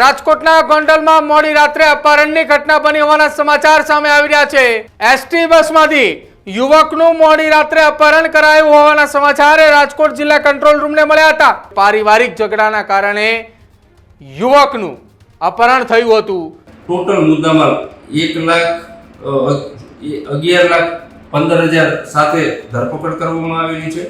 રાજકોટના ગોંડલમાં મોડી રાત્રે અપહરણની ઘટના બની હોવાના સમાચાર સામે આવી રહ્યા છે. એસટી બસમાંથી યુવકનું મોડી રાત્રે અપહરણ કરાયું હોવાના સમાચાર રાજકોટ જિલ્લા કંટ્રોલ રૂમને મળ્યા હતા. પારિવારિક ઝઘડાના કારણે યુવકનું અપહરણ થયું હતું. ટોટલ મુદ્દામાં એક લાખ અગિયાર લાખ પંદર હજાર સાથે ધરપકડ કરવામાં આવેલી છે.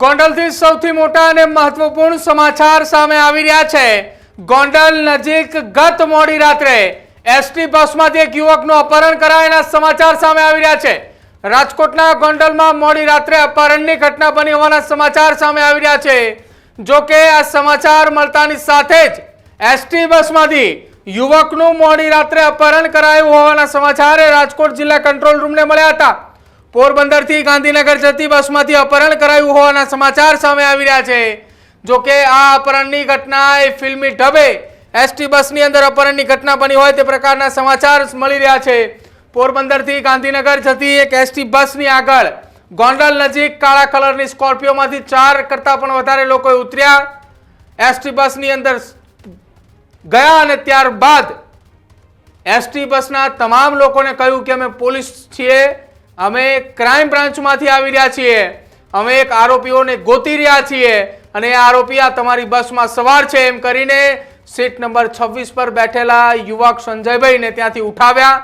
ગોંડલથી સૌથી મોટા અને મહત્વપૂર્ણ સમાચાર સામે આવી રહ્યા છે. ગોંડલ નજીક ગત મોડી રાત્રે એસટી બસમાંથી એક યુવકનું અપહરણ કરાયાના સમાચાર સામે આવી રહ્યા છે. રાજકોટના ગોંડલમાં મોડી રાત્રે અપહરણની ઘટના બની હોવાના સમાચાર સામે આવી રહ્યા છે. જો કે આ સમાચાર મળતાની સાથે જ એસટી બસમાંથી યુવકનું મોડી રાત્રે અપહરણ કરાયું હોવાના સમાચાર રાજકોટ જિલ્લા કંટ્રોલ રૂમને મળ્યા હતા. પોરબંદરથી ગાંધીનગર જતી બસમાંથી અપહરણ કરાયું હોવાના સમાચાર સામે આવી રહ્યા છે. જો કે આ અપહરણની ઘટના એ ફિલ્મી ઢબે એસટી બસની અંદર અપહરણની ઘટના બની હોય તે પ્રકારના સમાચાર મળી રહ્યા છે. પોરબંદરથી ગાંધીનગર જતી એક એસટી બસની આગળ ગોંડલ નજીક કાળા કલરની સ્કોર્પિયોમાંથી ચાર કરતાં પણ વધારે લોકો ઉતર્યા. એસટી બસની અંદર ગયા અને ત્યારબાદ એસટી બસના તમામ લોકોને કહ્યું કે અમે પોલીસ છીએ. અમે ક્રાઇમ બ્રાન્ચમાંથી આવી રહ્યા છીએ. અમે એક આરોપીઓને ગોતી રહ્યા છીએ અને એ આરોપી આ તમારી બસમાં સવાર છે એમ કરીને સીટ નંબર છવ્વીસ પર બેઠેલા યુવક સંજયભાઈને ત્યાંથી ઉઠાવ્યા.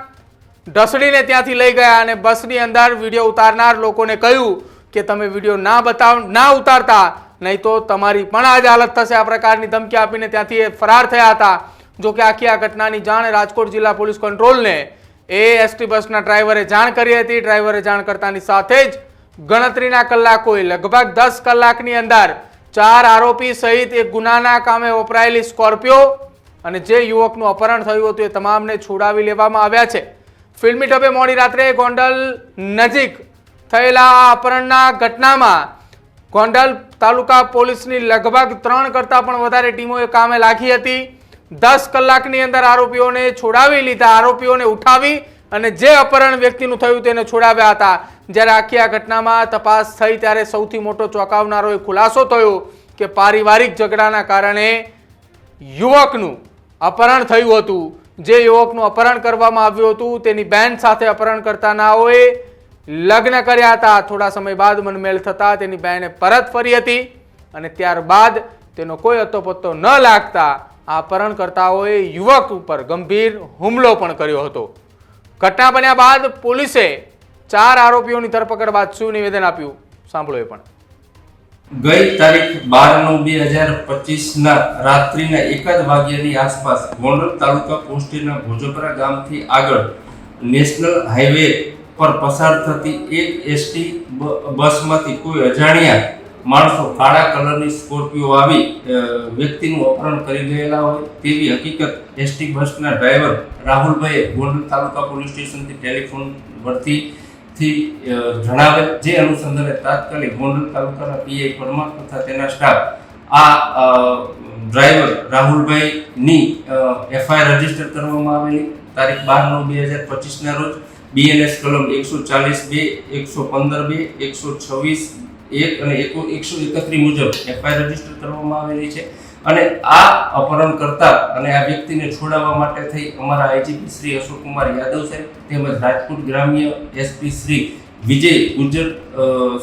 ઢસડીને ત્યાંથી લઈ ગયા અને બસની અંદર વીડિયો ઉતારનાર લોકોને કહ્યું કે તમે વીડિયો ના બતાવ, ના ઉતારતા, નહીં તો તમારી પણ આજ હાલત થશે. આ પ્રકારની ધમકી આપીને ત્યાંથી એ ફરાર થયા હતા. જો કે આખી આ ઘટનાની જાણ રાજકોટ જિલ્લા પોલીસ કંટ્રોલને એ એસટી બસના ડ્રાઈવરે જાણ કરી હતી. ડ્રાઈવરે જાણ કરતાની સાથે જ ગણતરીના કલાકોએ લગભગ દસ કલાકની અંદર ચાર આરોપી સહિત એક ગુનાના કામે વપરાયેલી સ્કોર્પિયો અને જે યુવકનું અપહરણ થયું હતું એ તમામને છોડાવી લેવામાં આવ્યા છે. ફિલ્મી ઢબે મોડી રાત્રે ગોંડલ નજીક થયેલા આ અપહરણના ઘટનામાં ગોંડલ તાલુકા પોલીસની લગભગ ત્રણ કરતાં પણ વધારે ટીમોએ કામે લાગી હતી. દસ કલાકની અંદર આરોપીઓને છોડાવી લીધા. આરોપીઓને ઉઠાવી અને જે અપહરણ વ્યક્તિનું થયું તેને છોડાવ્યા હતા. જ્યારે આખી આ ઘટનામાં તપાસ થઈ ત્યારે સૌથી મોટો ચોંકાવનારો એ ખુલાસો થયો કે પારિવારિક ઝઘડાના કારણે યુવકનું અપહરણ થયું હતું. જે યુવકનું અપહરણ કરવામાં આવ્યું હતું, તેની બેન સાથે અપહરણ કરતાનાઓએ લગ્ન કર્યા હતા. થોડા સમય બાદ મનમેળ થતાં તેની બહેને પરત ફરી હતી અને ત્યારબાદ તેનો કોઈ અતોપત્તો ન લાગતા અપહરણકર્તાઓએ યુવક ઉપર ગંભીર હુમલો પણ કર્યો હતો. ઘટના બન્યા બાદ પોલીસે ચાર આરોપીઓની ધરપકડ બાદ શું નિવેદન આપ્યું. સાંભળો એ પણ. ગઈ તારીખ બાર નવ બે હજાર પચીસના રાત્રિના એકાદ વાગ્યાની આસપાસ ગોંડલ તાલુકા પોસ્ટીના ભોજપરા ગામથી આગળ નેશનલ હાઈવે પર પસાર થતી એક એસટી બસમાંથી કોઈ અજાણ્યા માણસો કાળા કલરની સ્કોર્પિયો આવી વ્યક્તિનું અપહરણ કરી ગયેલા હોય, તેવી હકીકત એસટી બસના ડ્રાઈવર રાહુલભાઈએ ગોંડલ તાલુકા પોલીસ સ્ટેશનથી ટેલિફોન પરથી થી જણાવેલ જે અનુસંધાને તાત્કાલિક ગોંડલ તાલુકાના પીઆઈ પરમાર તથા તેના સ્ટાફ, આ ડ્રાઈવર રાહુલભાઈની એફઆઈઆર રજિસ્ટર કરવામાં આવેલી, તારીખ બાર નવ બે હજાર પચીસના રોજ બીએનએસ કલમ એકસો ચાલીસ બે, એકસો પંદર બે, એકસો છવ્વીસ એક અને એકો એકસો એકત્રીસ મુજબ એફઆઈઆર રજિસ્ટર કરવામાં આવેલી છે. અને આ અપહરણ કરતા અને આ વ્યક્તિને છોડાવવા માટે થઈ અમારા આઈજીપી શ્રી અશોકકુમાર યાદવ સાહેબ તેમજ રાજકોટ ગ્રામ્ય એસપી શ્રી વિજય ગુજર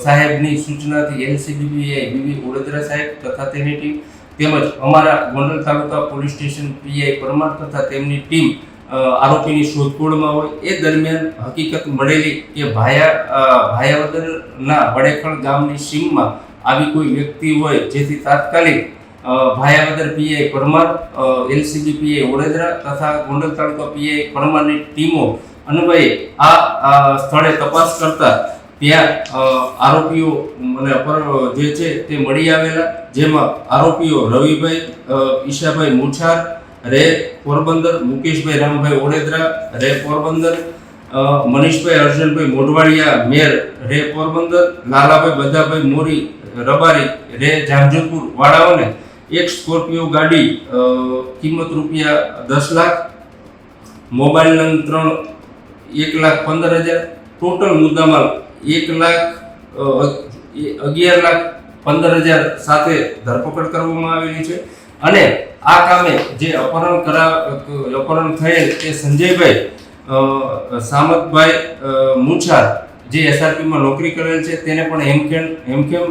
સાહેબની સૂચનાથી એલસીબીઆઈ બીબી વડોદરા સાહેબ તથા તેની ટીમ તેમજ અમારા Gondal taluka police station PI Parmar તથા તેમની ટીમ આરોપીની શોધખોળમાં હોય, એ દરમિયાન હકીકત મળેલી કે ભાયા ભાયાવદરના વડેખણ ગામની સીમમાં આવી કોઈ વ્યક્તિ હોય, જેથી તાત્કાલિક Bhayavadar PI Parmar LCB PI Vadodara તથા ગોંડલ તાલુકા પીઆઈ પરમારની ટીમો અન્વયે આ સ્થળે તપાસ કરતા ત્યાં આરોપીઓ મને અપર, જે છે તે મળી આવેલા, જેમાં આરોપીઓ રવિભાઈ ઈશાભાઈ મુછાર રે પોરબંદર, મુકેશભાઈ રામભાઈ ઓડેદરા રે પોરબંદર મનીષભાઈ અર્જુનભાઈ મોઢવાડિયા, મેર, રે પોરબંદર, લાલાભાઈ બધાભાઈ મોરી, રબારી, રે જામજોધપુર વાળાઓને એક સ્કોર્પિયો ગાડી કિંમત રૂપિયા દસ લાખ, મોબાઈલ નંબર ત્રણ, એક લાખ પંદર હજાર, ટોટલ મુદ્દામાલ એક લાખ અગિયાર લાખ પંદર હજાર સાથે ધરપકડ કરવામાં આવેલી છે. અને આ કામે જે અપહરણ કરા અપહરણ થયેલ તે સંજયભાઈ સામતભાઈ મુછાર જે એસઆરપીમાં નોકરી કરેલ છે, તેને પણ હેમખેમ હેમખેમ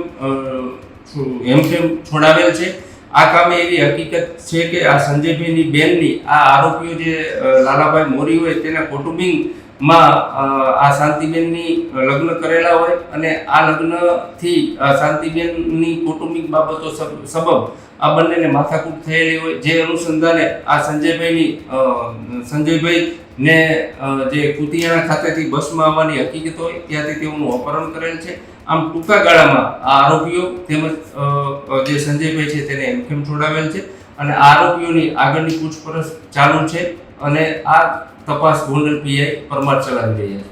હેમખેમ છોડાવેલ છે? આ કામે એવી હકીકત છે કે આ સંજયભાઈની બેનની આ આરોપીઓ જે લાલાભાઈ મોરી હોય તેના કૌટુંબિકમાં અ, આ શાંતિબેનની લગ્ન કરેલા હોય અને આ લગ્નથી શાંતિબેનની કૌટુંબિક બાબતો સબબ આ બંનેને માથાકૂટ થયેલી હોય જે અનુસંધાને આ સંજયભાઈની સંજયભાઈ ને જે કુતિયાણા ખાતેથી બસમાં આવવાની હકીકત હોય ત્યાંથી તેઓનું અપહરણ કરેલ છે. આમ ટૂંકા ગાળામાં આ આરોપીઓ તેમજ જે સંજયભાઈ છે તેને હેમખેમ છોડાવેલ છે? અને આરોપીઓની આગળની પૂછપરછ ચાલુ છે. અને આ તપાસ ગોંડલ પીઆઈ પરમાર ચલાવી રહ્યા છે.